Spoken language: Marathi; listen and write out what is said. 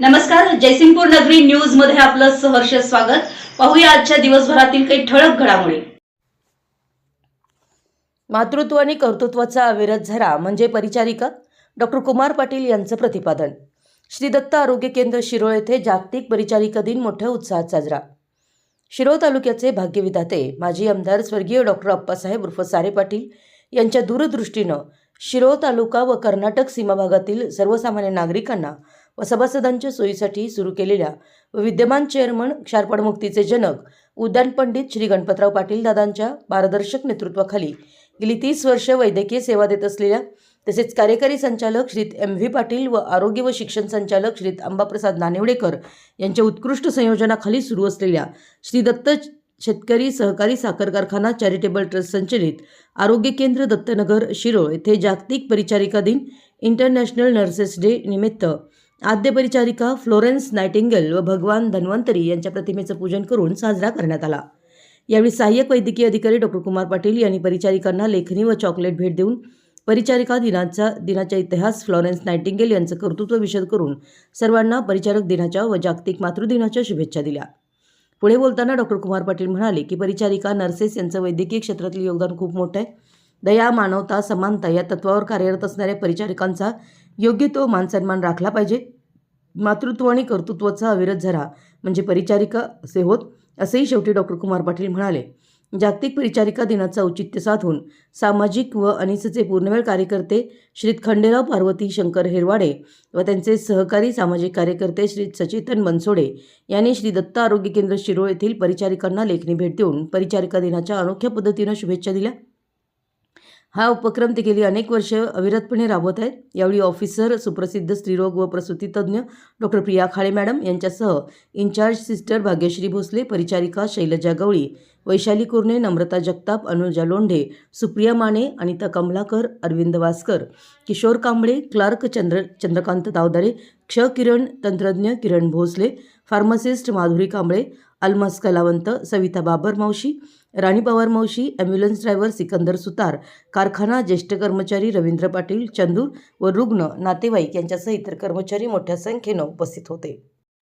नमस्कार जयसिंगपूर नगरी न्यूजमध्ये आपलं सहर्ष स्वागत. पाहूया आजच्या दिवसभरातील काही ठळक घडामोडी. मातृत्व आणि कर्तृत्वाचा अविरत झरा म्हणजे परिचारिका? डॉक्टर कुमार पाटील यांचं प्रतिपादन. श्री दत्त आरोग्य केंद्र शिरोळ येथे जागतिक परिचारिका दिन मोठ्या उत्साहात साजरा. शिरोळ तालुक्याचे भाग्यविधाते माजी आमदार स्वर्गीय डॉक्टर अप्पासाहेब उर्फ सारे पाटील यांच्या दूरदृष्टीनं शिरोळ तालुका व कर्नाटक सीमा भागातील सर्वसामान्य नागरिकांना व सभासदांच्या सोयीसाठी सुरू केलेल्या व विद्यमान चेअरमन क्षारपडमुक्तीचे जनक उद्यान पंडित श्री गणपतराव पाटील दादांच्या पारदर्शक नेतृत्वाखाली गेली तीस वर्ष वैद्यकीय सेवा देत असलेल्या तसेच कार्यकारी संचालक श्रीत एम व्ही पाटील व आरोग्य व शिक्षण संचालक श्रीत अंबाप्रसाद नानिवडेकर यांच्या उत्कृष्ट संयोजनाखाली सुरू असलेल्या श्री दत्त शेतकरी सहकारी साखर कारखाना चॅरिटेबल ट्रस्ट संचलित आरोग्य केंद्र दत्तनगर शिरोळ येथे जागतिक परिचारिका दिन इंटरनॅशनल नर्सेस डे निमित्त आद्य परिचारिका फ्लोरेन्स नायटिंगल व भगवान धन्वंतरी यांच्या प्रतिमेचं पूजन करून साजरा करण्यात आला. यावेळी सहाय्यक वैद्यकीय अधिकारी डॉक्टर कुमार पाटील यांनी परिचारिकांना लेखनी व चॉकलेट भेट देऊन परिचारिका दिनाचा दिनाचा इतिहास फ्लॉरेन्स नायटिंगेल यांचं कर्तृत्व विशद करून सर्वांना परिचारक दिनाच्या व जागतिक मातृदिनाच्या शुभेच्छा दिल्या. पुढे बोलताना डॉक्टर कुमार पाटील म्हणाले की परिचारिका नर्सेस यांचं वैद्यकीय क्षेत्रातील योगदान खूप मोठं आहे. दया मानवता समानता या तत्वावर कार्यरत असणाऱ्या परिचारिकांचा योग्य तो मानसन्मान राखला पाहिजे. मातृत्व आणि कर्तृत्वाचा अविरत झरा म्हणजे परिचारिका असे होत असेही शेवटी डॉक्टर कुमार पाटील म्हणाले. जागतिक परिचारिका दिनाचं औचित्य साधून सामाजिक व अनिसचे पूर्णवेळ कार्यकर्ते श्री खंडेराव पार्वती शंकर हेरवाडे व त्यांचे सहकारी सामाजिक कार्यकर्ते श्री सचेतन बनसोडे यांनी श्री दत्त आरोग्य केंद्र शिरोळ येथील परिचारिकांना लेखणी भेट देऊन परिचारिका दिनाच्या अनोख्या पद्धतीनं शुभेच्छा दिल्या. हा उपक्रम ते गेली अनेक वर्ष अविरतपणे राबवत आहेत. यावेळी ऑफिसर सुप्रसिद्ध स्त्रीरोग व प्रसूती तज्ज्ञ डॉक्टर प्रिया खाळे मॅडम यांच्यासह इन्चार्ज सिस्टर भाग्यश्री भोसले परिचारिका शैलजा गवळी वैशाली कुर्णे नम्रता जगताप अनुजा लोंढे सुप्रिया माने अनिता कमलाकर अरविंद वासकर किशोर कांबळे क्लार्क चंद्र चंद्रकांत दावदारे क्ष किरण तंत्रज्ञ किरण भोसले फार्मासिस्ट माधुरी कांबळे अल्मास कलावंत सविता बाबर मावशी राणी पवार मावशी ॲम्ब्युलन्स ड्रायव्हर सिकंदर सुतार कारखाना ज्येष्ठ कर्मचारी रवींद्र पाटील चंदूर व रुग्ण नातेवाईक यांच्यासह इतर कर्मचारी मोठ्या संख्येनं उपस्थित होते.